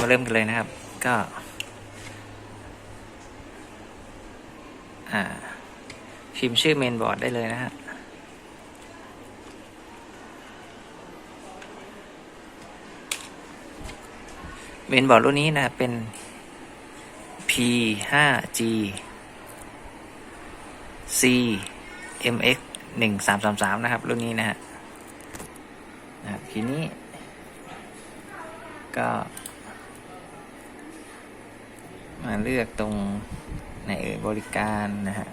มาเริ่มกันเลยนะครับ ก็ อ่า พิมพ์ชื่อเมนบอร์ดได้เลยนะฮะเมนบอร์ดรุ่นนี้นะเป็น P5G C MX หนึ่งสามสามสามนะครับ รุ่นนี้นะฮะนะครับทีนี้ ก็ มาเลือกตรงไหนบริการนะฮะ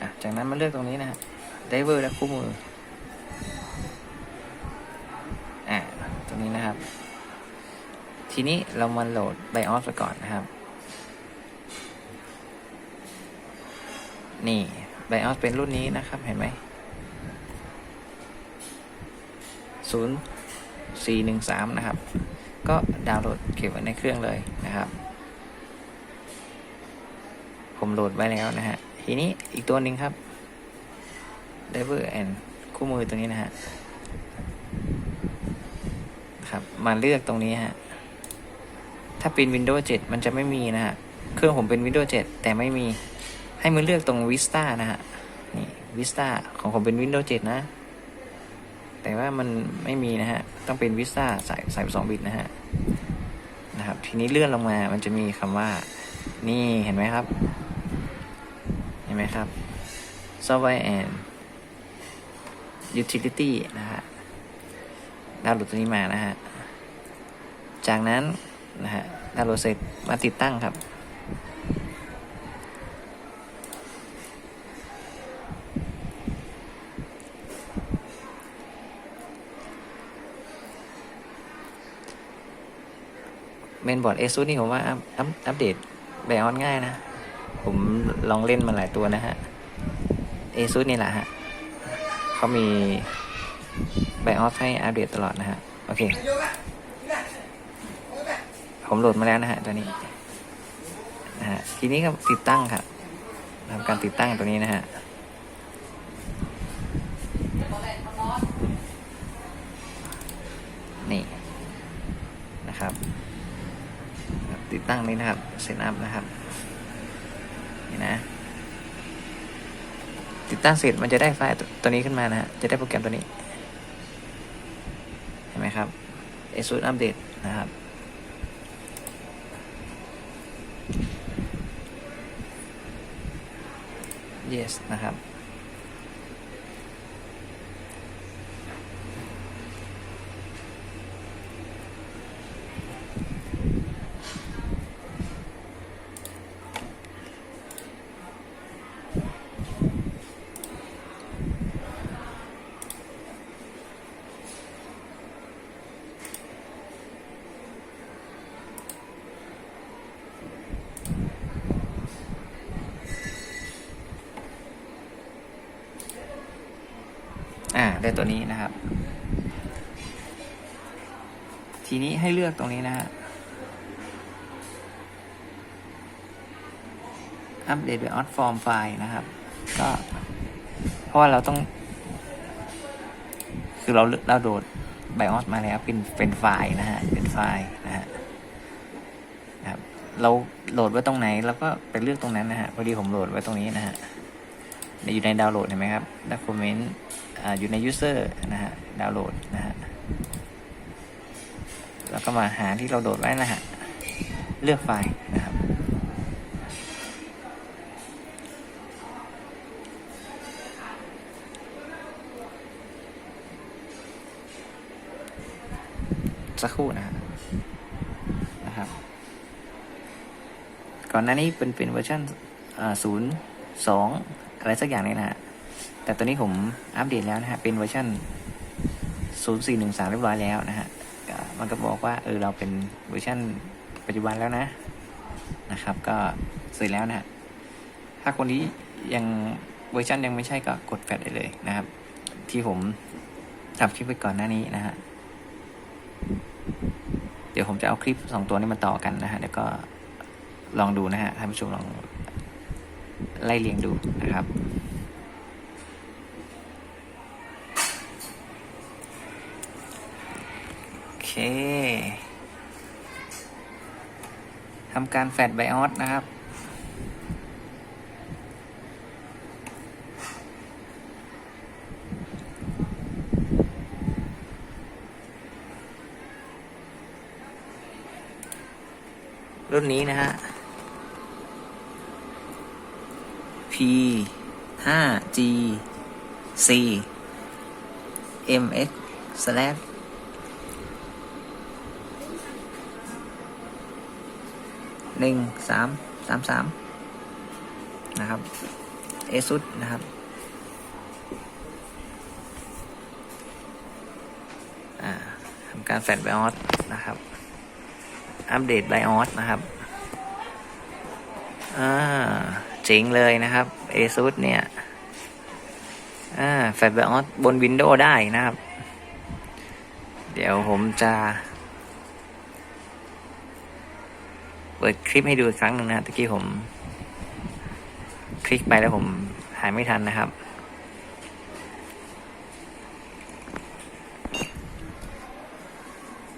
อะจากนั้นมาเลือกตรงนี้นะฮะไดเวอร์และคู่มือ อ่า ตรงนี้นะครับ ทีนี้เรามาโหลดไบออสไปก่อนนะครับ นี่ไบออสเป็นรุ่นนี้นะครับ เห็นไหมศูนย์สี่หนึ่งสามนะครับ ก็ดาวน์โหลดเก็บไว้ในเครื่องเลยนะครับ ผมโหลดไว้แล้วนะฮะ ทีนี้อีกตัวหนึ่งครับ Diver and คู่มือตัวนี้นะฮะครับ มาเลือกตรงนี้ฮะ ถ้าเป็น Windows 7 มันจะไม่มีนะฮะ เครื่องผมเป็น Windows 7 แต่ไม่มี ให้มาเลือกตรง Vista นะฮะ นี่ Vista ของผมเป็น Windows 7 นะ แต่ว่ามันไม่มีนะฮะ ต้องเป็น Vista ใส่ใส่2บิตนะฮะ นะครับ ทีนี้เลื่อนลงมา มันจะมีคำว่า นี่เห็นไหมครับ เห็นไหมครับ Software and Utility นะฮะดาวน์โหลดตัวนี้มานะฮะ จากนั้น นะฮะดาวน์โหลดเสร็จมาติดตั้งครับ เมนบอร์ดเอซูนี่ผมว่าอัพอัปเดตไบออนง่ายนะ ผมลองเล่นมาหลายตัวนะฮะเอซูนี่แหละฮะเขามีไบออสให้อัปเดตตลอดนะฮะ โอเค ผมโหลดมาแล้วนะฮะตัวนี้นะฮะทีนี้ก็ติดตั้งครับทำการติดตั้งตัวนี้นะฮะนี่นะครับ ติดตั้งนี้นะครับเซตอัพนะครับนี่นะ ติดตั้งเสร็จมันจะได้ไฟล์ตัวนี้ขึ้นมานะฮะจะได้โปรแกรมตัวนี้ เห็นไหมครับ ASUS Update นะครับ yes นะครับ ได้ตัวนี้นะครับ ทีนี้ให้เลือกตรงนี้นะฮะอัปเดตเป็นออ t ฟอร์มไฟล์นะครับ ก็เพราะว่าเราต้อง คือเราเราโดด BIOS มาแล้วเป็นเป็นไฟล์นะฮะเป็นไฟล์นะฮะครับเราโหลดไว้ตรงไหนเราก็ไปเลือกตรงนั้นนะฮะพอดีผมโหลดไว้ตรงนี้นะฮะอยู่ในดาวน์โหลดเห็นไหมครับ document อ่า อยู่ใน user นะฮะดาวน์โหลดนะฮะแล้วก็มาหาที่เราโหลดไว้นะฮะเลือกไฟล์นะครับสักครู่นะฮะนะครับ ก่อนหน้านี้เป็นเป็นเวอร์ชันศูนย์สองอะไรสักอย่างนี้นะฮะ แต่ตอนนี้ผมอัปเดตแล้วนะฮะ เป็นเวอร์ชัน0413 เรียบร้อยแล้วนะฮะ มันก็บอกว่าเออเราเป็นเวอร์ชันปัจจุบันแล้วนะ นะครับ ก็เสร็จแล้วนะฮะ ถ้าคนนี้ยังเวอร์ชันยังไม่ใช่ก็กดแฟดได้เลยนะครับ ที่ผมทำคลิปไปก่อนหน้านี้นะฮะ เดี๋ยวผมจะเอาคลิปสองตัวนี้มาต่อกันนะฮะ แล้วก็ลองดูนะฮะ ท่านผู้ชมลองไล่เรียงดูนะครับ โอ เค ทำการแฟดไบออสนะครับ รุ่นนี้นะฮะ P 5 G C M X slash หนึ่งสามสามสามนะครับเอซุดนะครับทำการแฟดไบออสนะครับ อัปเดตไบออสนะครับอ่าเจ๋งเลยนะครับ ASUS เนี่ยอ่าแฟลชไบออสบน Windows ได้นะครับ เดี๋ยวผมจะ เปิดคลิปให้ดูอีกครั้งหนึ่งนะตะกี้ผม คลิกไปแล้วผมหายไม่ทันนะครับ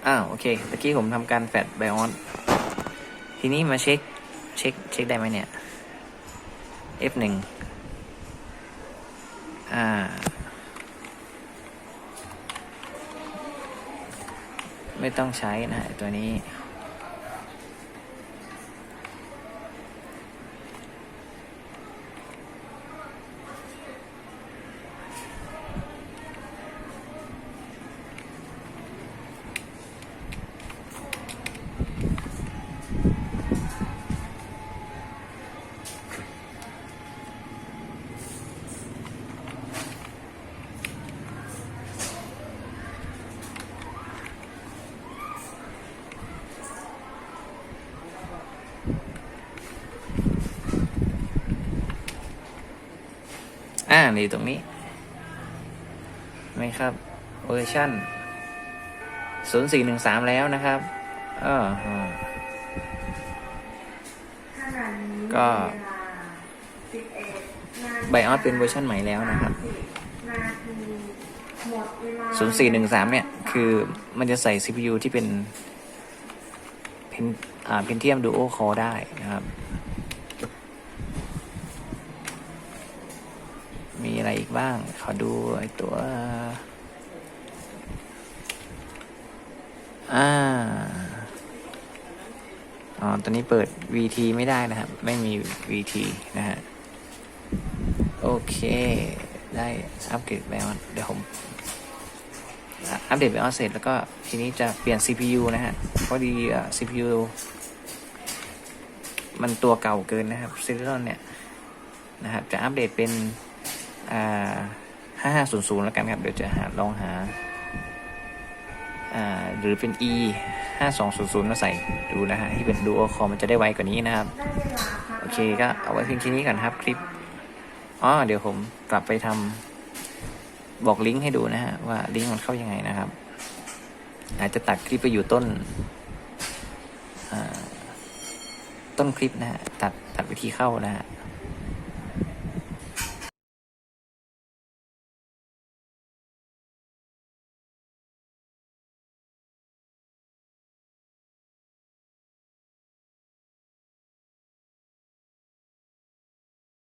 อ้าวโอเคตะกี้ผมทำการแฟดไบออสทีนี้มาเช็ค เช็ค เช็คได้ไหมเนี่ย F1 อ่าไม่ต้องใช้นะตัวนี้ อ่านี่ตรงนี้เห็นไหมครับเวอร์ชั่น0413แล้วนะครับเอออืมก็ไบออสเป็นเวอร์ชันใหม่แล้วนะครับ0413เนี่ย คือมันจะใส่ CPU ที่เป็นเพนอ่า Pentium Duo Core ได้นะครับ อะไรอีกบ้าง ขอดูไอตัว อ่า อ๋อ ตอนนี้เปิด VT ไม่ได้นะครับ ไม่มี VT นะฮะ โอเค ได้อัปเกรดไปออนเดี๋ยวผมอัปเดตไปออนเสร็จแล้วก็ทีนี้จะเปลี่ยน CPU นะฮะ พอดีอ่ CPU มันตัวเก่าเกินนะครับซิลิคอนเนี่ยนะครับ จะอัปเดตเป็น อ่าห้าห้าศูนย์ศูนย์แล้วกันครับ เดี๋ยวจะหาลองหา อ่า หรือเป็น e ห้าสองศูนย์ศูนย์มาใส่ดูนะฮะที่เป็นดูโอคอมันจะได้ไวกว่านี้นะครับ โอเคก็เอาไว้เพียงแค่นี้ก่อนครับคลิปอ๋อเดี๋ยวผมกลับไปทำบอกลิงก์ให้ดูนะฮะว่าลิงก์มันเข้ายังไงนะครับ อาจจะตัดคลิปไปอยู่ต้นต้นคลิปนะฮะตัดตัดวิธีเข้านะฮะ